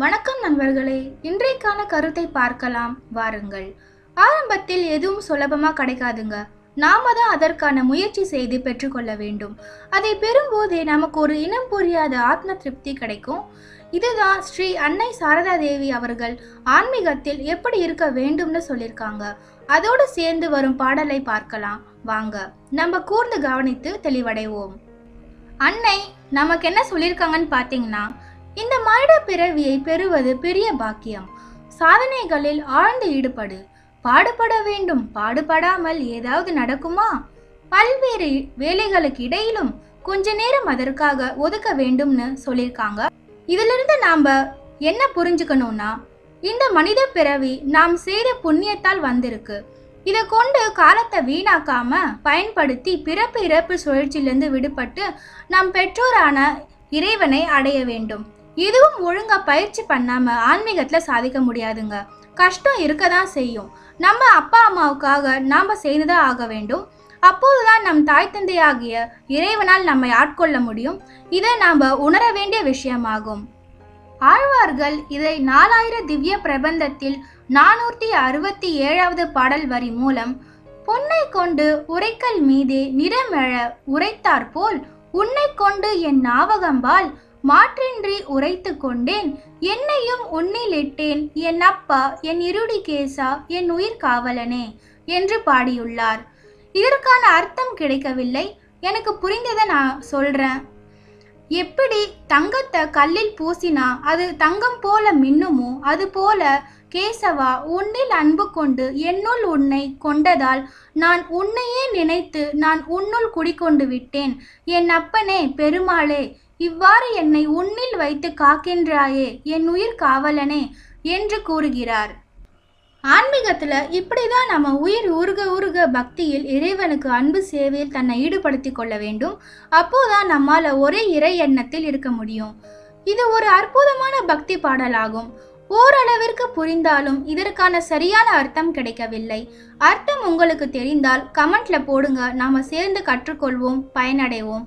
வணக்கம் நண்பர்களே. இன்றைக்கான கருத்தை பார்க்கலாம். வாருங்கள். ஆரம்பத்தில் எதுவும் சுலபமா கிடைக்காதுங்க. நாம தான் அதற்கான முயற்சி செய்து பெற்றுக்கொள்ள வேண்டும். அதை பெறும்போதே நமக்கு ஒரு இனம் புரியாத ஆத்ம திருப்தி கிடைக்கும். இதுதான் ஸ்ரீ அன்னை சாரதா தேவி அவர்கள் ஆன்மீகத்தில் எப்படி இருக்க வேண்டும்னு சொல்லியிருக்காங்க. அதோடு சேர்ந்து வரும் பாடலை பார்க்கலாம். வாங்க நம்ம கூர்ந்து கவனித்து தெளிவடைவோம். அன்னை நமக்கு என்ன சொல்லியிருக்காங்கன்னு பார்த்தீங்கன்னா இந்த மனித பிறவியை பெறுவது பெரிய பாக்கியம். சாதனைகளில் ஆழ்ந்து ஈடுபடு. பாடுபட வேண்டும். பாடுபடாமல் ஏதாவது நடக்குமா? பல்வேறு வேலைகளுக்கு இடையிலும் கொஞ்ச நேரம் அதற்காக ஒதுக்க வேண்டும்னு சொல்லியிருக்காங்க. இதிலிருந்து நாம் என்ன புரிஞ்சுக்கணும்னா இந்த மனித பிறவி நாம் செய்த புண்ணியத்தால் வந்திருக்கு. இதை கொண்டு காலத்தை வீணாக்காம பயன்படுத்தி பிறப்பு இறப்பு சுழற்சியிலிருந்து விடுபட்டு நம் பெற்றோரான இறைவனை அடைய வேண்டும். இதுவும் ஒழுங்கா பயிற்சி பண்ணாம ஆன்மீகத்துல சாதிக்க முடியாதுங்க. கஷ்டம் இருக்க தான் செய்யும். நம்ம அப்பா அம்மாவுக்காக நாம செய்துதான் ஆக வேண்டும். அப்போதுதான் நம் தாய் தந்தையாகிய இறைவனால் நம்மை ஆட்கொள்ள முடியும். இதை நாம உணர வேண்டிய விஷயமாகும். ஆழ்வார்கள் இதை நாலாயிர திவ்ய பிரபந்தத்தில் நானூற்றி அறுபத்தி ஏழாவது பாடல் வரி மூலம் பொன்னை கொண்டு உரைக்கல் மீதே நிறமெழ உரைத்தார் போல் உன்னை கொண்டு என் நாவகம்பால் மாற்றின்றி உரைத்து கொண்டேன். என்னையும் உன்னிலிட்டேன். என் அப்பா என் இருடி கேசா என் உயிர் காவலனே என்று பாடியுள்ளார். இதற்கான அர்த்தம் கிடைக்கவில்லை. எனக்கு புரிந்ததை நான் சொல்றேன். எப்படி தங்கத்தை கல்லில் பூசினா அது தங்கம் போல மின்னுமோ? அது போல கேசவா உன்னில் அன்பு கொண்டு என்னுள் உன்னை கொண்டதால் நான் உன்னையே நினைத்து நான் உன்னுள் குடிக்கொண்டு விட்டேன். என் அப்பனே பெருமாளே இவ்வாறு என்னை உன்னில் வைத்து காக்கின்றாயே என் உயிர் காவலனே என்று கூறுகிறார். ஆன்மீகத்துல இப்படிதான் நம்ம உயிர் உருக உருக பக்தியில் இறைவனுக்கு அன்பு சேவையில் தன்னை ஈடுபடுத்தி கொள்ள வேண்டும். அப்போதான் நம்மால் ஒரே இறை எண்ணத்தில் இருக்க முடியும். இது ஒரு அற்புதமான பக்தி பாடலாகும். ஓரளவிற்கு புரிந்தாலும் இதற்கான சரியான அர்த்தம் கிடைக்கவில்லை. அர்த்தம் உங்களுக்கு தெரிந்தால் கமெண்ட்ல போடுங்க. நாம சேர்ந்து கற்றுக்கொள்வோம் பயனடைவோம்.